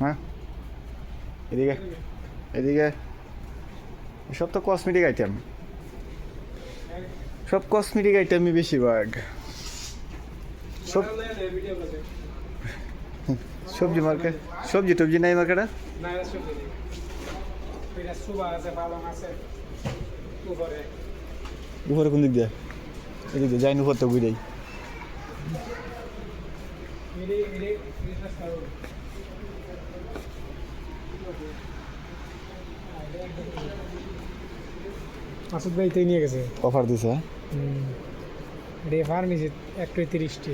হ্যাঁ? এদিকে এদিকে। সব তো কসমেটিক আইটেম সব কসমেটিক আইটেমই বেশিরভাগ। সব সবজি মার্কেট সবজি টবজি নাই মার্কেটে? উপরে কোন দিক দিয়ে? এদিক দিয়ে যাইনি উপর তো ঘুরেই। ভাই তো নিয়ে গেছে। অফার দিছে রে ফার্মেসি একটু তিরিশটি।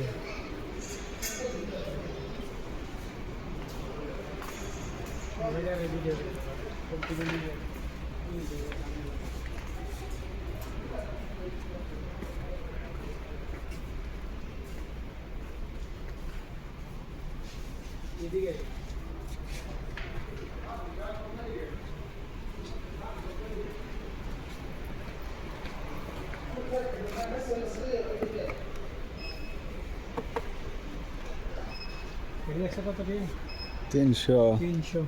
রে? তিনশো। তিনশো।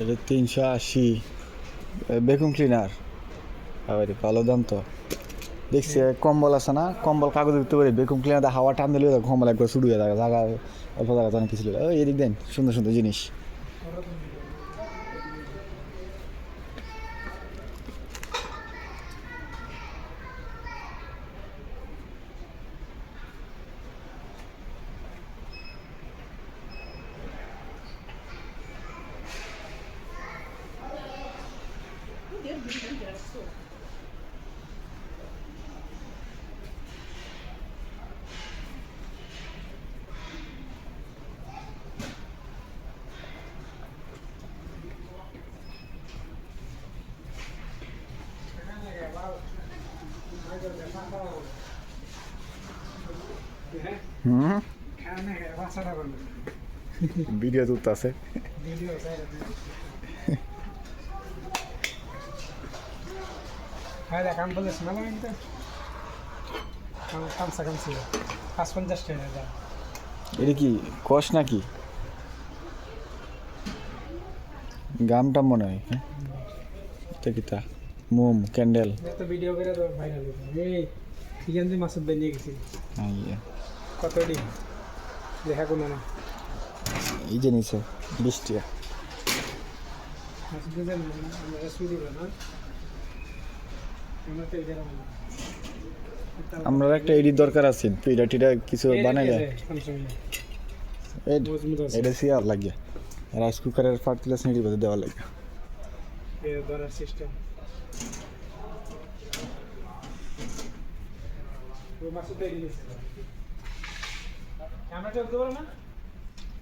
এটা তিনশো আশি বেকুম ক্লিনার আবার ভালো দাম তো। দেখছি কম্বল আছে না? কম্বল কাগজ দিতে পারি বেকুম ক্লিনার হাওয়া টান দিলে কম্বল একবার শুরু হয়ে থাকে জায়গা, অল্প জায়গা অনেক কিছু এই এদিক দেন, সুন্দর সুন্দর জিনিস। হুম পাঁচশো করবে ভিডিও তুলতে আছে ভিডিও হ্যাঁ দেখ কাম বলিস না কিন্তু। কামসা কামসি পাঁচ পঞ্চাশ টাকা যা এটা কি কষ নাকি? গামটা মনে হয় হ্যাঁ? এটা কি তা? মোম ক্যান্ডেল। তো ভিডিও করে তো ভাইরাল এই ঠিক আছে মাসুদ নিয়ে গেছি। কত ডি দেখা কোনো না। এই যে নিচে বিশ টাকা মাসুদ না? আমরা একটা এডিট দরকার আছে পিটা টিটা কিছু বানাই আছে। এটা সিয়ার লাগে রাইস কুকারের ফার্টিলাইজ নেড়ি বাদে দেওয়া লাগে সিস্টেম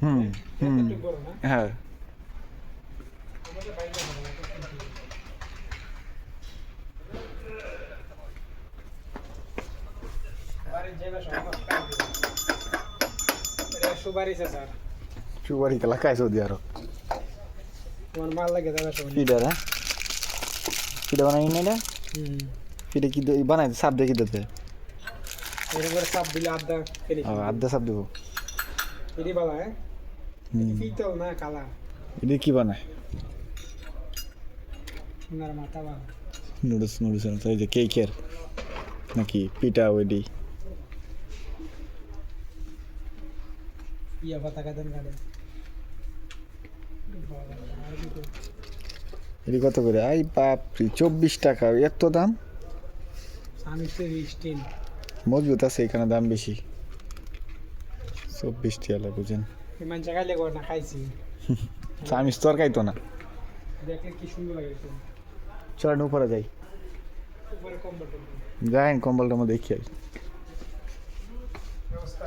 হুম হুম। হ্যাঁ আমাদের বাইরে হবে না বাড়ি যাবে সব এটা সুপারিছে স্যার চুবারি খেলা খাইছো দিয়ে আরও তোমার মাল লাগে দাদা সব পিঠা হ্যাঁ পিঠা বানাই না এটা হুম কি বানাই সাপ দিলে আড্ডা আধা সাপ দেবো না কালা কি বানায় মাথা বালা নুডলস নুডলস এই যে কেকের নাকি পিঠা ওইডি ইয়া পাতাকা দেন গাড়ি এটি কত করে? আই বাপরি চব্বিশ টাকা। এত দাম? মজবুত আছে এখানে দাম বেশি। চব্বিশ টাকা বুঝেন। না চামিস তো না। দেখলে কি সুন্দর চড়ানো উপরে যাই। যাই কম্বলটার মধ্যে দেখি ব্যবস্থা।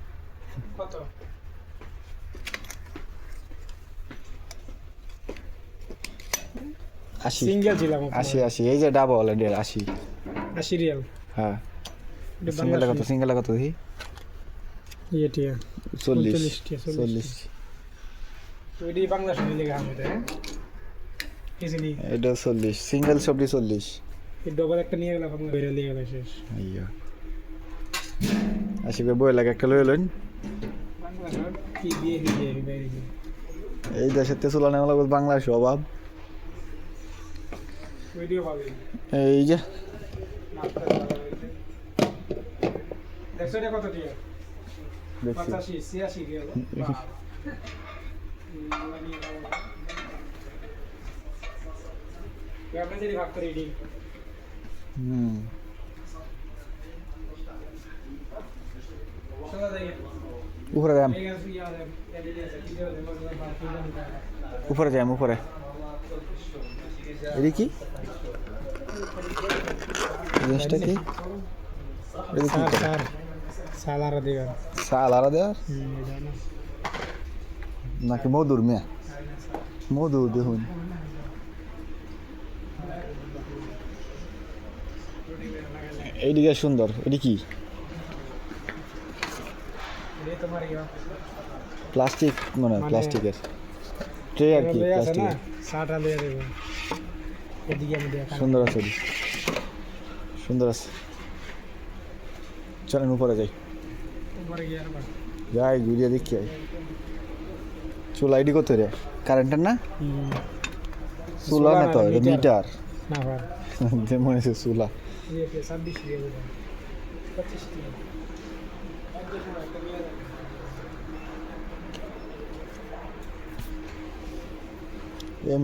আশি। সিঙ্গেল ছিলাম আশি আশি। এই যে ডাবল অলরেডি আশি। আশি রিয়াল। হ্যাঁ। সিঙ্গেল কত? সিঙ্গেল কত দেখি? ইয়ে টিয়া চল্লিশ। চল্লিশ। ওইটি বাংলা শুনে লেগে আমি এটা চল্লিশ। সিঙ্গেল সবজি চল্লিশ। ডবল একটা নিয়ে গেলাম বাংলা বেরিয়ে নিয়ে শেষ। আইয়া। আশিক বই লাগে একটা লই এই দেশের তে চুলা নেওয়া লাগবে বাংলাদেশ অভাব ভিডিও পাবে এই যে দেখছ এটা কত টিয়া দেখছি পঁচাশি ছিয়াশি রিয়াল আপনাদের ভাগ করে এটি হুম। উপরে যাম এই গাছ ইয়া এটি কি? জিনিসটা কি? সাল দেওয়ার? নাকি মধুর মেয়া? মধুর দেখুন। এইদিকে সুন্দর এটি কি? প্লাস্টিক মানে- প্লাস্টিকের। ট্রে আর কি লয়ে সুন্দর আছে সুন্দর আছে। চলেন উপরে যাই। যাই ঘুরিয়ে দেখি চুলা আইডি কত রে? কারেন্টের না? চুলা না তো মিটার। না ভাই। যে মনে হচ্ছে চুলা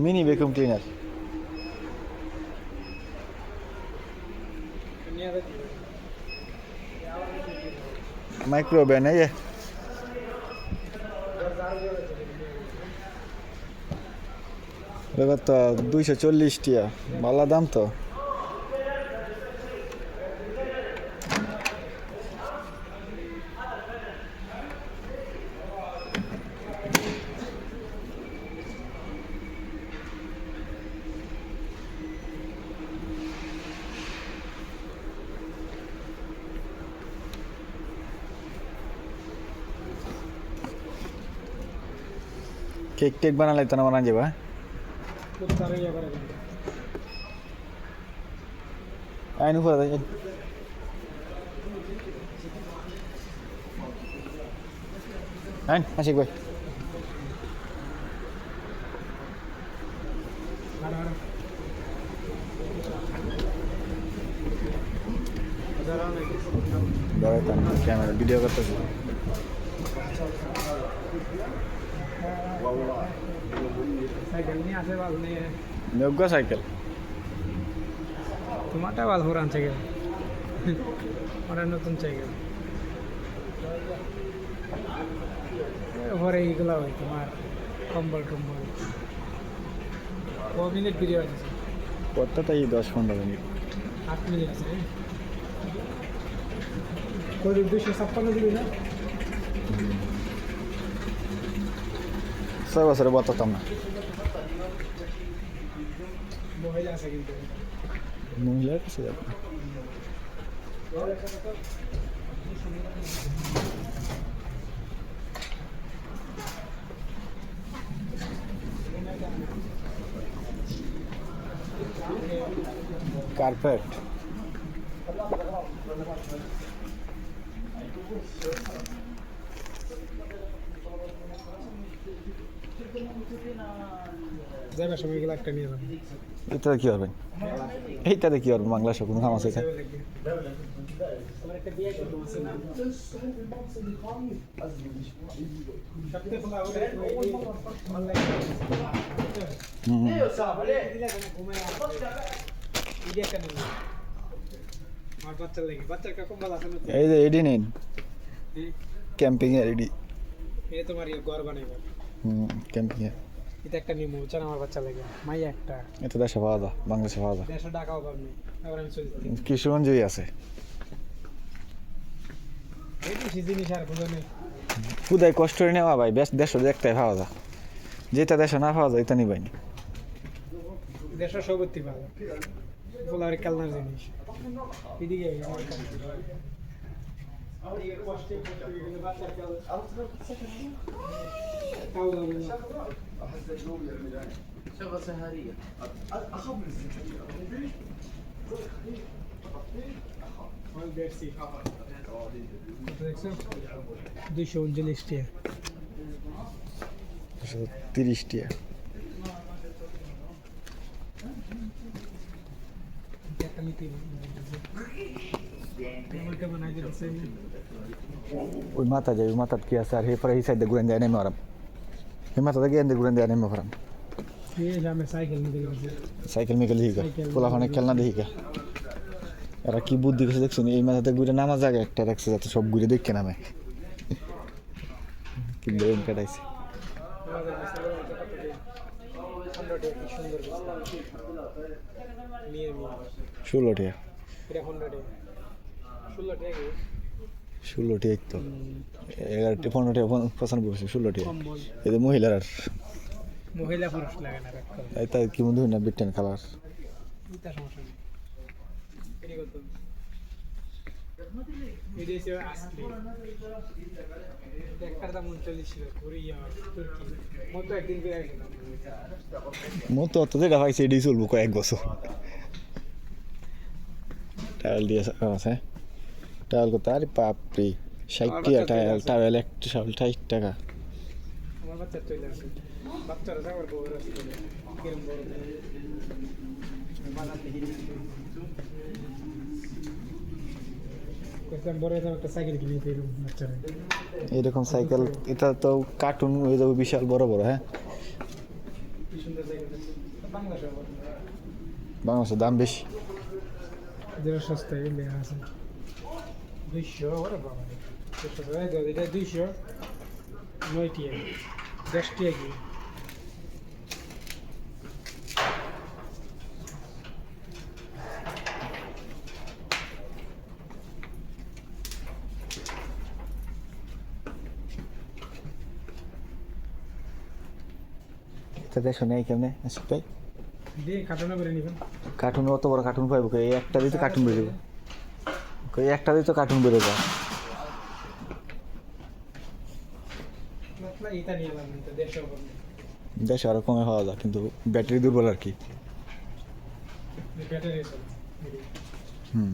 মিনি ভ্যাকুয়াম ক্লিনার। মাইক্রো ব্যান এই যে। এবার তো দুইশো চল্লিশ টিয়া ভালো দাম তো কেক টেক বানালে তো না বানা যাবে হ্যাঁ? উত্তরে ইয়ে করে দেন আইন উপরে যাই আইন আশিক ভাই আর আর দাঁড়াইতাম ক্যামেরা ভিডিও করতেছি সাইকেল নিয়ে আসে বাল নিয়ে যোগ্য সাইকেল তোমারটা বাল পুরান সাইকেল ওটা নতুন সাইকেল ঘরে এইগুলো হয় তোমার কম্বল টম্বল ক মিনিট ভিডিও আছে প্রত্যেকটাই দশ পনেরো মিনিট আট মিনিট আছে কত দুশো ছাপ্পান্ন দিবি না ছয় বছরে বতাতাম না মহিলা আছে কিন্তু মহিলার কাছে যাব যাবার সময় গেলে একটা নিয়ে যাব। এটাতে কি করবেন এইটাতে কি করবেন বাংলা সব কোনো আছে এই যে এডি নিন। ক্যাম্পিং এর এডি এই তোমার ইয়ে ঘর বানাইবে। হুম ক্যাম্পিং এটা একটা নিমু চান আমার বাচ্চা লাগে। মাইয়া একটা। এটা দেশে পাওয়া যায় বাংলাদেশে পাওয়া যায়। দেড়শো টাকাও পাবনি এবার আমি চলি কৃষিগঞ্জই আছে। এই বেশি জিনিস আর কোনো নেই। খুদাই কষ্ট করে নেওয়া ভাই বেশ দেড়শো একটাই পাওয়া যায়। যেটা দেড়শো না পাওয়া যায় এটা নিবাই নি। দেড়শো সবত্তি পাবে বলার কালনার জিনিস। এদিকে আয়, আমার কাছে। তাও যাবে না। আমার দেখছি। কত দেখছ? দুইশো উনচল্লিশ টাকা তিরিশ টিয়া একটা নিতে টেবিলটা বানাই দিতেছে ওই মাথা যায়, ওই মাথার কি আছে আর হে পরে এই সাইডে ঘুরেন যায়, নেমে ওরাম হে মাথা থেকে এনে ঘুরেন যায়, নেমে এই আমি সাইকেল মিকেল সাইকেল। পোলা অনেক খেলনা দিহিকা এরা কি বুদ্ধি করছে দেখছ এই মাথাতে ঘুরে নামা জায়গা একটা রাখছে যাতে সব ঘুরে দেখে নামে কি ব্রেন কাটাইছে। ষোলো টাকা। ষোলো টাকা কি? ষোলো টিয়া তো। এগারোটি পনেরো টিয়া পঁচানব্বই বছর ষোলো টিয়া। কম্বল। এই যে মহিলার আর। মহিলা পুরুষ লাগে না। এই তাই কি মনে হয় না বিটেন কালার। মতো অত যেটা পাইছে এটাই চলবো কয়েক বছর। টাওয়েল দিয়ে আছে। টাওয়েল করতে আরে বাপরে ষাট টাকা টাওয়েল টাওয়েল একটা টাওয়েল ষাট টাকা। এরকম সাইকেল এটা তো কার্টুন হয়ে যাবে বিশাল বড় বড় হ্যাঁ? বাংলাদেশের দাম বেশি। সস্তায় দুইশো ওরে বাবা রে। দুইশো টাকা এটা দুইশো নয় টিয়া দশ টিয়া কি এটা দেখো নেই কেমনে? আসিফ ভাই কার্টুন অত বড় কার্টুন পাইবো এই একটা দিতে কার্টুন বেরো এই একটা দিতে কার্টুন বেরো যায়। দেশে আরও কমে হওয়া যায় কিন্তু ব্যাটারি দুর্বল আর কি। হুম।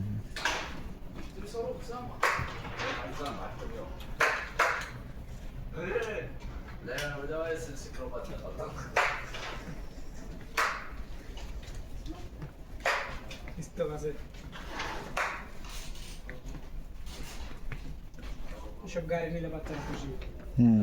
সব গাড়ি নিলে বাচ্চারা খুশি হুম